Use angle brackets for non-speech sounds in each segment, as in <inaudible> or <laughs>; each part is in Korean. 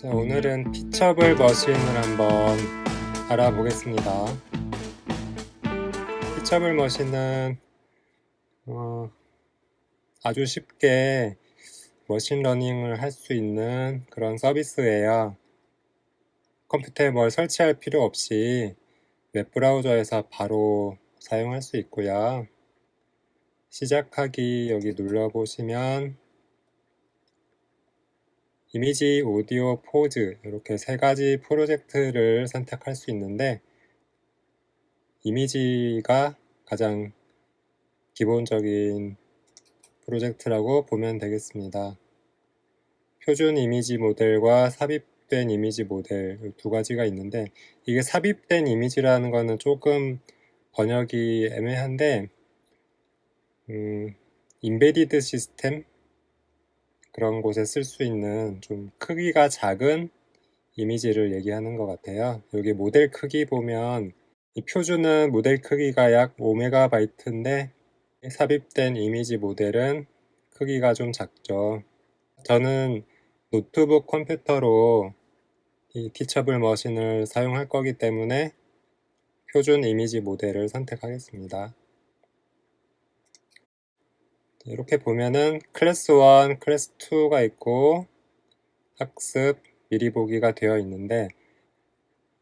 자, 오늘은 피처블 머신을 한번 알아보겠습니다. 피처블 머신은 어, 아주 쉽게 머신러닝을 할 수 있는 그런 서비스예요. 컴퓨터에 뭘 설치할 필요 없이 웹브라우저에서 바로 사용할 수 있고요. 시작하기 여기 눌러보시면 이미지, 오디오, 포즈 이렇게 세 가지 프로젝트를 선택할 수 있는데 이미지가 가장 기본적인 프로젝트라고 보면 되겠습니다. 표준 이미지 모델과 삽입된 이미지 모델 두 가지가 있는데 이게 삽입된 이미지라는 거는 조금 번역이 애매한데 음, 인베디드 시스템 그런 곳에 쓸 수 있는 좀 크기가 작은 이미지를 얘기하는 것 같아요. 여기 모델 크기 보면 이 표준은 모델 크기가 약 5메가바이트인데 삽입된 이미지 모델은 크기가 좀 작죠. 저는 노트북 컴퓨터로 이 티처블 머신을 사용할 거기 때문에 표준 이미지 모델을 선택하겠습니다. 이렇게 보면은 클래스 1, 클래스 2가 있고 학습, 미리 보기가 되어 있는데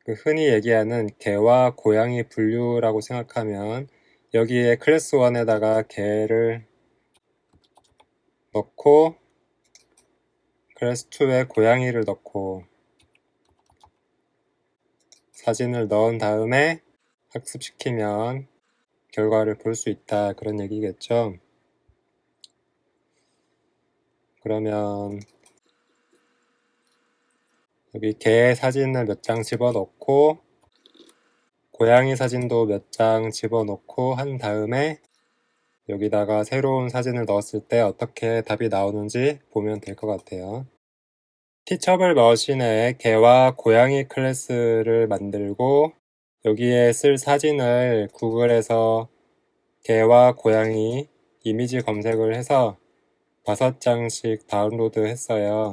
그 흔히 얘기하는 개와 고양이 분류라고 생각하면 여기에 클래스 1에다가 개를 넣고 클래스 2에 고양이를 넣고 사진을 넣은 다음에 학습시키면 결과를 볼 수 있다 그런 얘기겠죠. 그러면 여기 개 사진을 몇 장 집어넣고 고양이 사진도 몇 장 집어넣고 한 다음에 여기다가 새로운 사진을 넣었을 때 어떻게 답이 나오는지 보면 될 것 같아요. 티처블 머신에 개와 고양이 클래스를 만들고 여기에 쓸 사진을 구글에서 개와 고양이 이미지 검색을 해서 다섯 장씩 다운로드 했어요.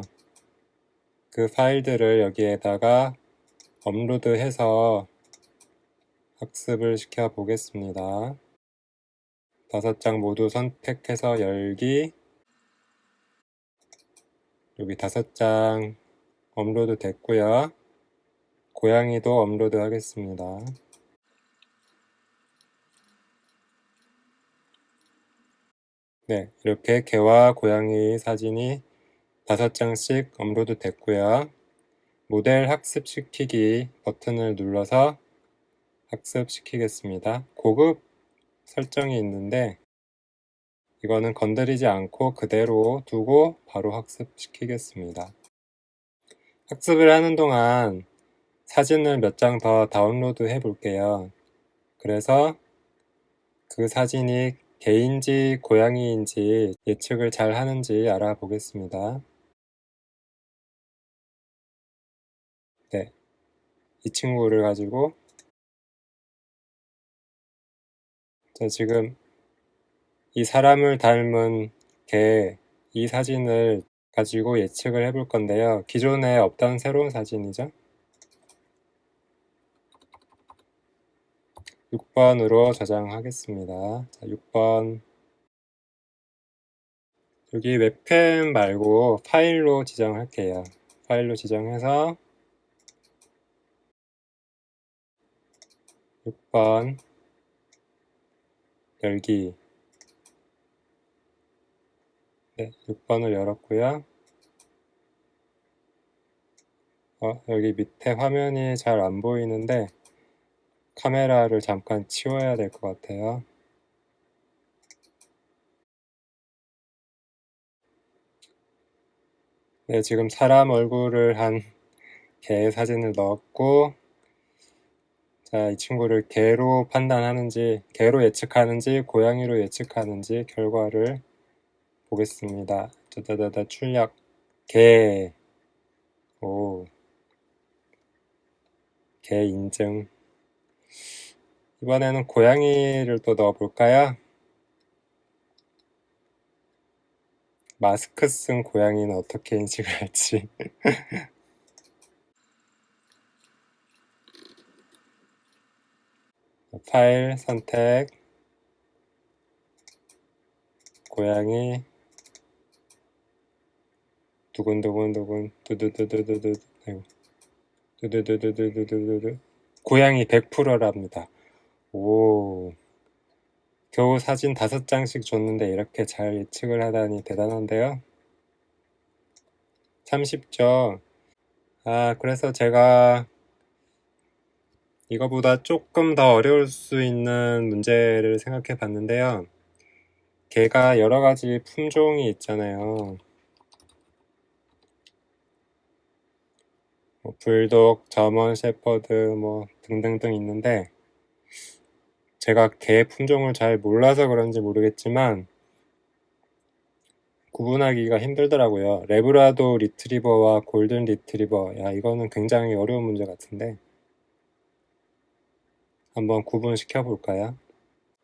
그 파일들을 여기에다가 업로드해서 학습을 시켜 보겠습니다. 다섯 장 모두 선택해서 열기. 여기 다섯 장 업로드 됐고요. 고양이도 업로드 하겠습니다. 네, 이렇게 개와 고양이 사진이 다섯 장씩 업로드 됐고요. 모델 학습시키기 버튼을 눌러서 학습시키겠습니다. 고급 설정이 있는데 이거는 건드리지 않고 그대로 두고 바로 학습시키겠습니다. 학습을 하는 동안 사진을 몇 장 더 다운로드 해 볼게요. 그래서 그 사진이 개인지 고양이인지 예측을 잘 하는지 알아보겠습니다. 네. 이 친구를 가지고 자, 지금 이 사람을 닮은 개, 이 사진을 가지고 예측을 해볼 건데요. 기존에 없던 새로운 사진이죠. 6번으로 저장하겠습니다. 자, 6번. 여기 웹캠 말고 파일로 지정할게요. 파일로 지정해서 6번 열기 네, 6번을 열었고요. 어, 여기 밑에 화면이 잘 안 보이는데 카메라를 잠깐 치워야 될 것 같아요. 네, 지금 사람 얼굴을 한 <laughs> 개 사진을 넣었고, 자, 이 친구를 개로 판단하는지, 개로 예측하는지, 고양이로 예측하는지 결과를 보겠습니다. 짜자자자 출력 개. 오. 개 인증. 이번에는 고양이를 또 넣어볼까요? 마스크 쓴 고양이는 어떻게 인식을 할지. <laughs> 파일 선택. 고양이. 두근두근두근. 두두두두두두. 두두두두두두두두. 고양이 100%랍니다. 오 겨우 사진 다섯 장씩 줬는데 이렇게 잘 예측을 하다니 대단한데요. 참 쉽죠. 아 그래서 제가 이거보다 조금 더 어려울 수 있는 문제를 생각해 봤는데요. 개가 여러 가지 품종이 있잖아요. 뭐 불독, 저먼 셰퍼드 뭐 등등등 있는데 제가 개 품종을 잘 몰라서 그런지 모르겠지만 구분하기가 힘들더라고요. 레브라도 리트리버와 골든 리트리버. 야, 이거는 굉장히 어려운 문제 같은데. 한번 구분시켜 볼까요?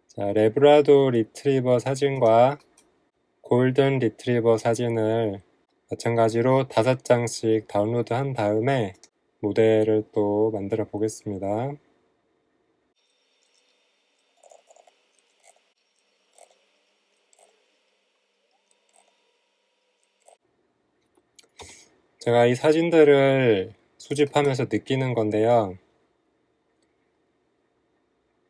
자, 레브라도 리트리버 사진과 골든 리트리버 사진을 마찬가지로 다섯 장씩 다운로드 한 다음에 모델을 또 만들어 보겠습니다. 제가 이 사진들을 수집하면서 느끼는 건데요.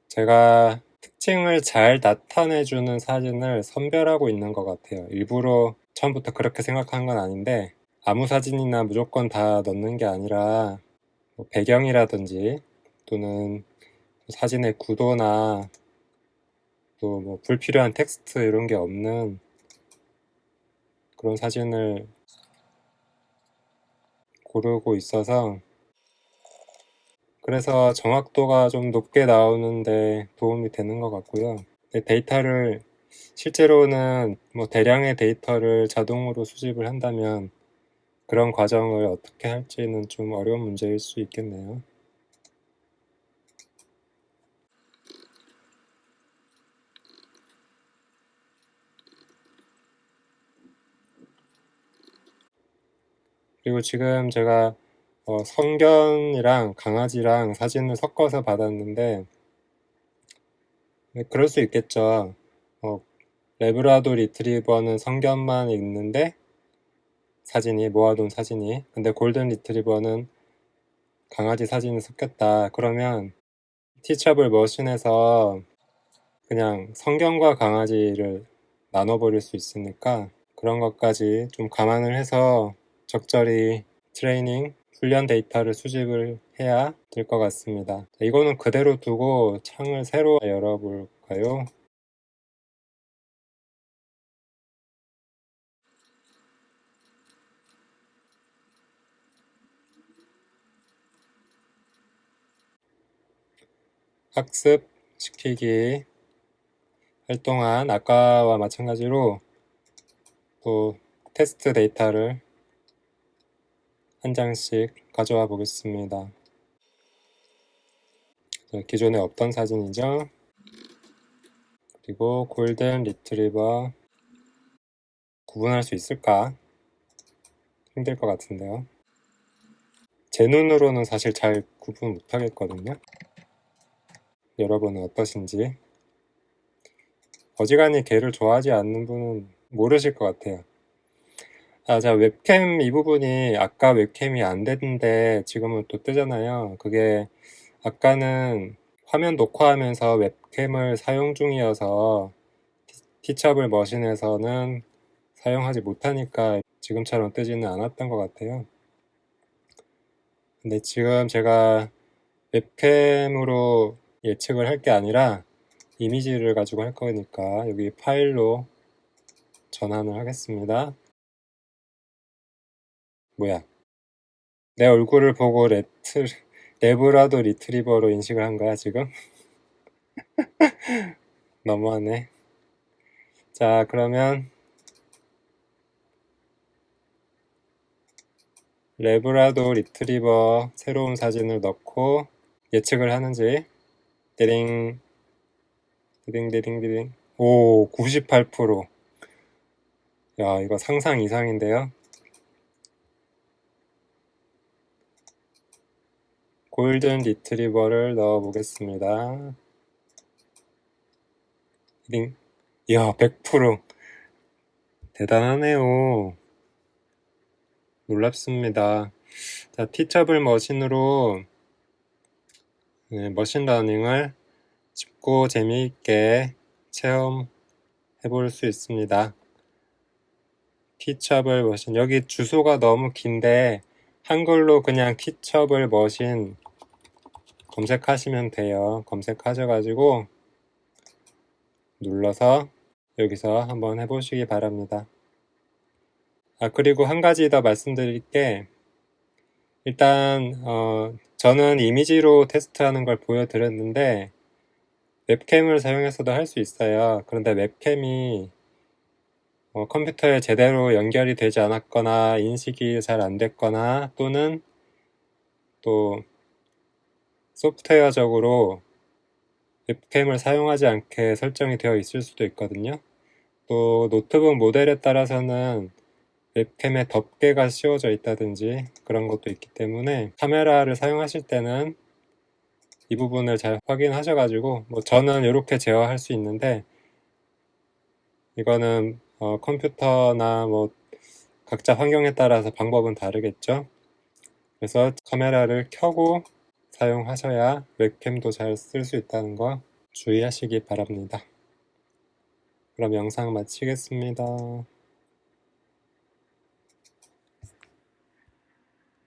제가 특징을 잘 나타내주는 사진을 선별하고 있는 것 같아요. 일부러 처음부터 그렇게 생각한 건 아닌데, 아무 사진이나 무조건 다 넣는 게 아니라, 뭐 배경이라든지, 또는 사진의 구도나, 또 뭐 불필요한 텍스트 이런 게 없는 그런 사진을 고르고 있어서 그래서 정확도가 좀 높게 나오는데 도움이 되는 것 같고요. 데이터를 실제로는 뭐 대량의 데이터를 자동으로 수집을 한다면 그런 과정을 어떻게 할지는 좀 어려운 문제일 수 있겠네요. 그리고 지금 제가 어, 성견이랑 강아지랑 사진을 섞어서 받았는데 네, 그럴 수 있겠죠. 어, 레브라도 리트리버는 성견만 있는데 사진이 모아둔 사진이 근데 골든 리트리버는 강아지 사진이 섞였다. 그러면 티처블 머신에서 그냥 성견과 강아지를 나눠버릴 수 있으니까 그런 것까지 좀 감안을 해서 적절히 트레이닝, 훈련 데이터를 수집을 해야 될 것 같습니다. 이거는 그대로 두고 창을 새로 열어볼까요? 학습 시키기 할 동안 아까와 마찬가지로 또 테스트 데이터를 한 장씩 가져와 보겠습니다. 기존에 없던 사진이죠. 그리고 골든 리트리버 구분할 수 있을까? 힘들 것 같은데요. 제 눈으로는 사실 잘 구분 못 하겠거든요. 여러분은 어떠신지? 어지간히 개를 좋아하지 않는 분은 모르실 것 같아요. 아, 자, 웹캠 이 부분이 아까 웹캠이 안 됐는데 지금은 또 뜨잖아요. 그게 아까는 화면 녹화하면서 웹캠을 사용 중이어서 티처블 머신에서는 사용하지 못하니까 지금처럼 뜨지는 않았던 것 같아요. 근데 지금 제가 웹캠으로 예측을 할 게 아니라 이미지를 가지고 할 거니까 여기 파일로 전환을 하겠습니다. 뭐야? 내 얼굴을 보고 레트, 레브라도 리트리버로 인식을 한 거야, 지금? <laughs> 너무하네. 자, 그러면 레브라도 리트리버 새로운 사진을 넣고 예측을 하는지 띠링 띠링 띠링 띠링 오 98%. 야 이거 상상 이상인데요. 골든 리트리버를 넣어 보겠습니다. 링. 이야, 100%. 대단하네요. 놀랍습니다. 자, 티처블 머신으로 네, 머신러닝을 쉽고 재미있게 체험해 볼 수 있습니다. 티처블 머신. 여기 주소가 너무 긴데 한글로 그냥 티처블 머신 검색하시면 돼요. 검색하셔가지고 눌러서 여기서 한번 해보시기 바랍니다. 아, 그리고 한 가지 더 말씀드릴 게 일단 어, 저는 이미지로 테스트하는 걸 보여드렸는데 웹캠을 사용해서도 할 수 있어요. 그런데 웹캠이 어, 컴퓨터에 제대로 연결이 되지 않았거나 인식이 잘 안 됐거나 또는 또 소프트웨어적으로 웹캠을 사용하지 않게 설정이 되어 있을 수도 있거든요. 또 노트북 모델에 따라서는 웹캠에 덮개가 씌워져 있다든지 그런 것도 있기 때문에 카메라를 사용하실 때는 이 부분을 잘 확인하셔가지고 뭐 저는 이렇게 제어할 수 있는데 이거는 어, 컴퓨터나 뭐 각자 환경에 따라서 방법은 다르겠죠. 그래서 카메라를 켜고 사용하셔야 웹캠도 잘 쓸 수 있다는 거 주의하시기 바랍니다. 그럼 영상 마치겠습니다.